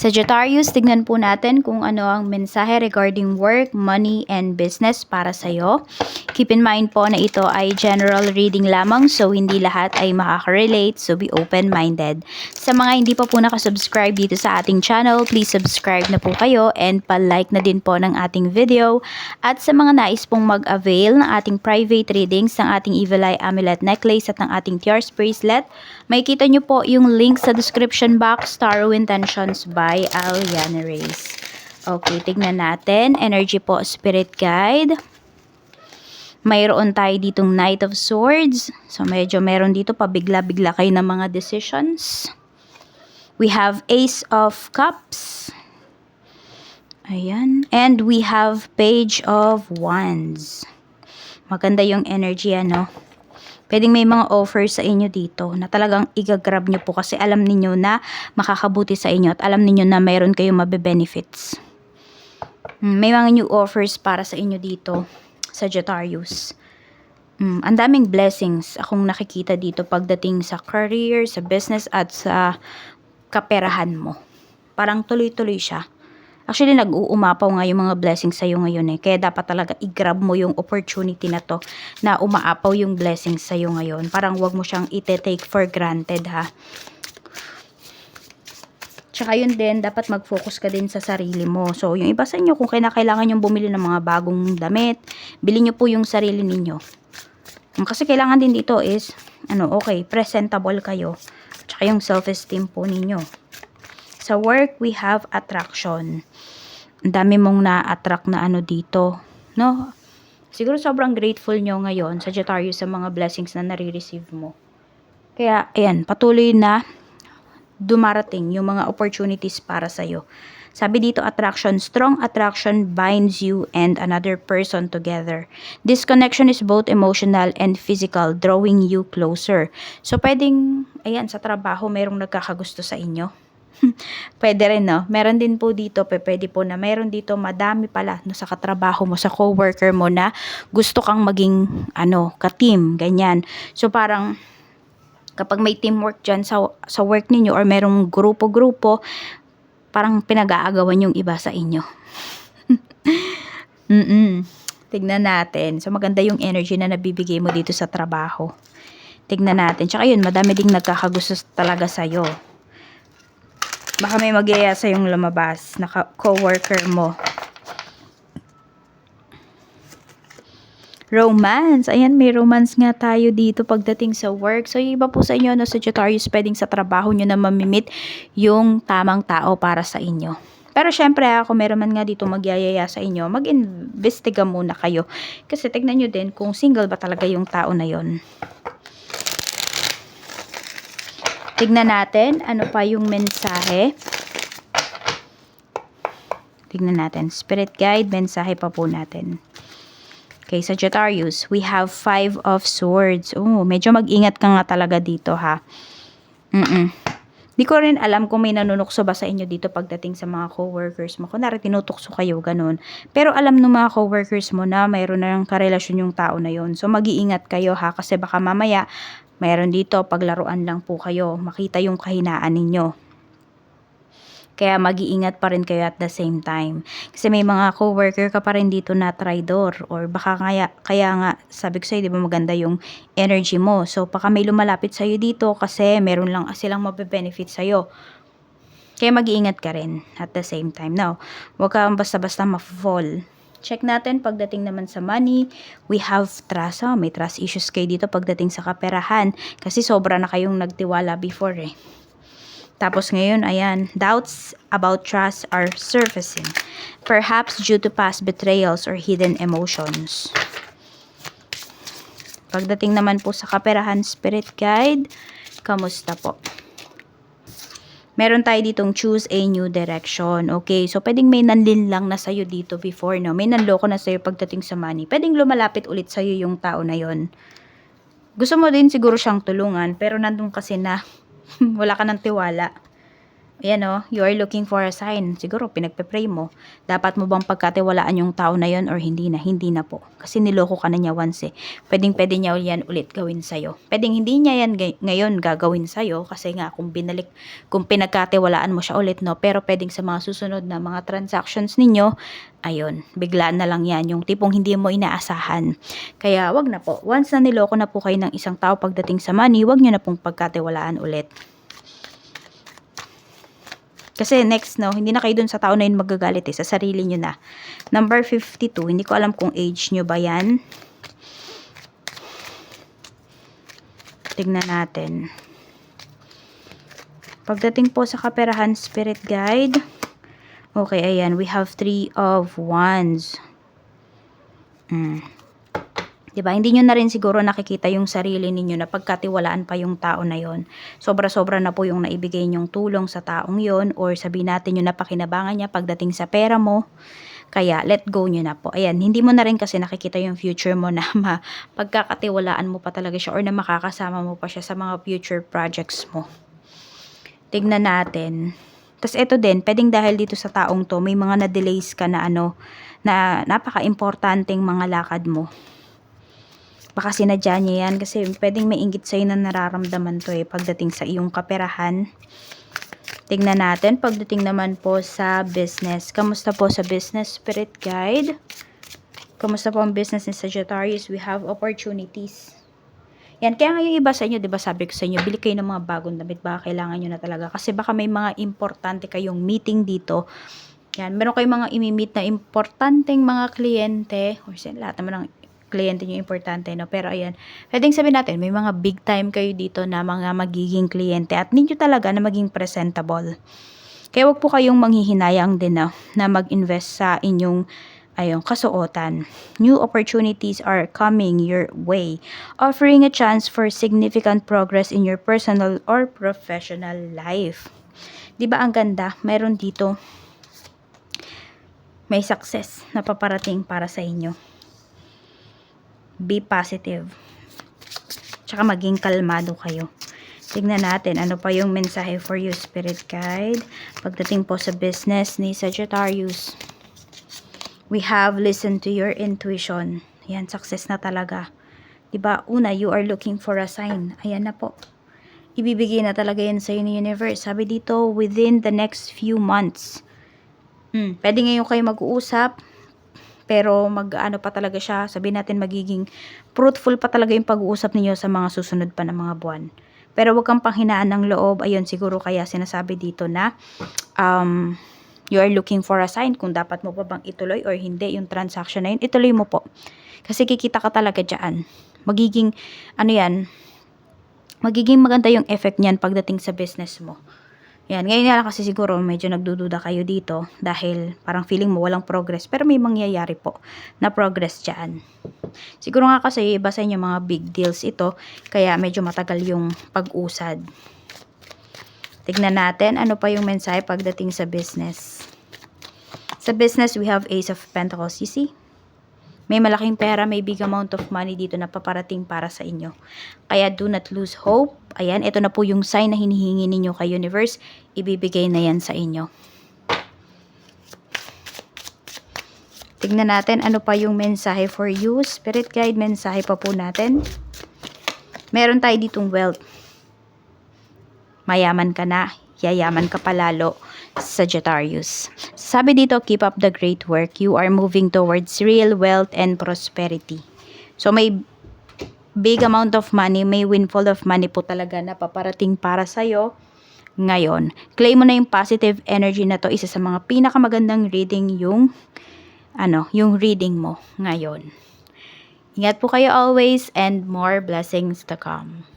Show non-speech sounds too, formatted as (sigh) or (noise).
Sagittarius, tignan po natin kung ano ang mensahe regarding work, money, and business para sa'yo. Keep in mind po na ito ay general reading lamang so hindi lahat ay makaka-relate so be open-minded. Sa mga hindi pa po nakasubscribe dito sa ating channel, please subscribe na po kayo and pa-like na din po ng ating video. At sa mga nais pong mag-avail ng ating private readings ng ating Evil Eye Amulet Necklace at ng ating Tears Bracelet, may kita nyo po yung link sa description box, Tarot Intentions by Aliana Reyes. Okay, tignan natin. Energy po, Spirit Guide. Mayroon tayo ditong Knight of Swords. So, medyo meron dito pabigla-bigla kayo ng mga decisions. We have Ace of Cups. Ayan. And we have Page of Wands. Maganda yung energy, ano? Pwedeng may mga offers sa inyo dito na talagang igagrab nyo po kasi alam ninyo na makakabuti sa inyo at alam ninyo na mayroon kayong mabe-benefits. Mm, May mga new offers para sa inyo dito, Sagittarius. Mm, ang daming blessings akong nakikita dito pagdating sa career, sa business at sa kaperahan mo. Parang tuloy-tuloy siya. Actually, nag-uumapaw nga yung mga blessings sa'yo ngayon eh. Kaya dapat talaga i-grab mo yung opportunity na to na umaapaw yung blessings sa'yo ngayon. Parang wag mo siyang ite-take for granted ha. Tsaka yun din, dapat mag-focus ka din sa sarili mo. So, yung iba sa inyo, kung kailangan yung bumili ng mga bagong damit, bilhin nyo po yung sarili ninyo. Kasi kailangan din dito is, ano, okay, presentable kayo. Tsaka yung self-esteem po ninyo. Sa work, we have attraction. Ang dami mong na-attract na ano dito. No? Siguro sobrang grateful nyo ngayon, Sagittarius, sa mga blessings na nare-receive mo. Kaya, ayan, patuloy na dumarating yung mga opportunities para sa'yo. Sabi dito, attraction, strong attraction binds you and another person together. This connection is both emotional and physical, drawing you closer. So, pwedeng, ayan, sa trabaho, merong nagkakagusto sa inyo. (laughs) Pwede rin, no? Meron din po dito, pwede po na meron dito, madami pala no, sa katrabaho mo, sa coworker mo na gusto kang maging, ano, ka-team, ganyan. So, parang, kapag may teamwork dyan sa, sa work ninyo or merong grupo-grupo, parang pinag-aagawan yung iba sa inyo. (laughs) Mm-mm. Tignan natin. So, maganda yung energy na nabibigay mo dito sa trabaho. Tignan natin. Tsaka yun, madami ding nagkakagusto talaga sa'yo. Baka may magyaya sa yung lumabas na co-worker mo. Romance. Ayan, may romance nga tayo dito pagdating sa work. So, yung iba po sa inyo, no, Sagittarius, pwedeng sa trabaho nyo na mamimit yung tamang tao para sa inyo. Pero syempre, ako meron man nga dito magyayaya sa inyo, mag-investiga muna kayo. Kasi tignan nyo din kung single ba talaga yung tao na yon. Tignan natin ano pa yung mensahe. Tignan natin. Spirit guide, mensahe pa po natin. Okay, Sagittarius, we have five of swords. Oh, medyo mag-ingat ka nga talaga dito ha. Mm Di ko rin alam kung may nanunukso ba sa inyo dito pagdating sa mga coworkers mo. Kunwari tinutukso kayo, ganun. Pero alam ng mga coworkers mo na mayroon na ng karelasyon yung tao na yon. So mag-iingat kayo ha kasi baka mamaya mayroon dito paglaruan lang po kayo. Makita yung kahinaan ninyo. Kaya mag-iingat pa rin kayo at the same time. Kasi may mga coworker ka pa rin dito na traidor or baka kaya, kaya nga sabi ko sa'yo, di ba maganda yung energy mo. So baka may lumalapit sa'yo dito kasi meron lang silang mabe-benefit sa'yo. Kaya mag-iingat ka rin at the same time. Now, huwag kang basta-basta ma-fall. Check natin pagdating naman sa money, we have trust. Oh, may trust issues kayo dito pagdating sa kaperahan kasi sobra na kayong nagtiwala before eh. Tapos ngayon, ayan, doubts about trust are surfacing. Perhaps due to past betrayals or hidden emotions. Pagdating naman po sa kaperahan spirit guide, kamusta po? Meron tayo ditong choose a new direction. Okay, so pwedeng may nanlin lang na sa'yo dito before, no? May nanloko na sa'yo pagdating sa money. Pwedeng lumalapit ulit sa'yo yung tao na yon. Gusto mo din siguro siyang tulungan, pero nandun kasi na (laughs) wala ka ng tiwala. Ayan o, you are looking for a sign. Siguro, pinagpe-pray mo. Dapat mo bang pagkatiwalaan yung tao na yon or hindi na? Hindi na po. Kasi niloko ka na niya once eh. Pwedeng pwede niya yan ulit gawin sa'yo. Pwedeng hindi niya yan gay- ngayon gagawin sa'yo. Kasi nga, kung binalik, kung pinagkatiwalaan mo siya ulit, no? Pero pwedeng sa mga susunod na mga transactions ninyo, ayun, biglaan na lang yan. Yung tipong hindi mo inaasahan. Kaya, wag na po. Once na niloko na po kayo ng isang tao pagdating sa money, wag nyo na pong pagkatiwalaan ulit. Kasi next, no, hindi na kayo dun sa tao na yun magagalit eh, sa sarili nyo na. Number 52, hindi ko alam kung age nyo ba yan. Tignan natin. Pagdating po sa kaperahan spirit guide, okay, ayan, we have three of wands. Mm. 'Di ba? Hindi niyo na rin siguro nakikita yung sarili ninyo na pagkatiwalaan pa yung tao na yon. Sobra-sobra na po yung naibigay niyong tulong sa taong yon or sabi natin yung napakinabangan niya pagdating sa pera mo. Kaya let go niyo na po. Ayan, hindi mo na rin kasi nakikita yung future mo na ma pagkakatiwalaan mo pa talaga siya or na makakasama mo pa siya sa mga future projects mo. Tignan natin. Tapos ito din, pwedeng dahil dito sa taong to, may mga na-delays ka na ano, na napaka-importanting mga lakad mo baka sinadya niya yan kasi pwedeng may inggit sa'yo na nararamdaman to eh pagdating sa iyong kaperahan. Tingnan natin pagdating naman po sa business. Kamusta po sa business spirit guide? Kamusta po ang business ni Sagittarius? We have opportunities. Yan, kaya nga yung iba sa inyo, di ba sabi ko sa inyo, bili kayo ng mga bagong damit, baka kailangan nyo na talaga. Kasi baka may mga importante kayong meeting dito. Yan, meron kayong mga imi-meet na importanteng mga kliyente, or lahat naman ng kliyente nyo importante, no? Pero ayan, pwedeng sabihin natin, may mga big time kayo dito na mga magiging kliyente at ninyo talaga na maging presentable. Kaya wag po kayong manghihinayang din na, na mag-invest sa inyong ayong kasuotan. New opportunities are coming your way, offering a chance for significant progress in your personal or professional life. 'Di ba ang ganda? Meron dito may success na paparating para sa inyo be positive. Tsaka maging kalmado kayo. Tignan natin ano pa yung mensahe for you, Spirit Guide. Pagdating po sa business ni Sagittarius, we have listened to your intuition. Yan, success na talaga. 'Di ba? Una, you are looking for a sign. Ayan na po. Ibibigay na talaga yan sa ni universe. Sabi dito, within the next few months. Hmm, pwede ngayon kayo mag-uusap pero mag-ano pa talaga siya, sabihin natin magiging fruitful pa talaga yung pag-uusap ninyo sa mga susunod pa na mga buwan. Pero wag kang panghinaan ng loob. Ayun, siguro kaya sinasabi dito na um, you are looking for a sign kung dapat mo pa bang ituloy or hindi yung transaction na yun. Ituloy mo po. Kasi kikita ka talaga dyan. Magiging, ano yan, magiging maganda yung effect niyan pagdating sa business mo. Yan, ngayon nga lang kasi siguro medyo nagdududa kayo dito dahil parang feeling mo walang progress pero may mangyayari po na progress dyan. Siguro nga kasi iba sa inyo mga big deals ito kaya medyo matagal yung pag-usad. Tignan natin ano pa yung mensahe pagdating sa business. Sa business, we have Ace of Pentacles. You see? May malaking pera, may big amount of money dito na paparating para sa inyo. Kaya do not lose hope. Ayan, ito na po yung sign na hinihingi ninyo kay universe. Ibibigay na yan sa inyo. Tignan natin ano pa yung mensahe for you. Spirit guide, mensahe pa po natin. Meron tayo ditong wealth. Mayaman ka na, yayaman ka palalo. Sagittarius. Sabi dito, keep up the great work. You are moving towards real wealth and prosperity. So may big amount of money, may windfall of money po talaga na paparating para sa'yo ngayon. Claim mo na yung positive energy na to. Isa sa mga pinakamagandang reading yung ano, yung reading mo ngayon. Ingat po kayo always and more blessings to come.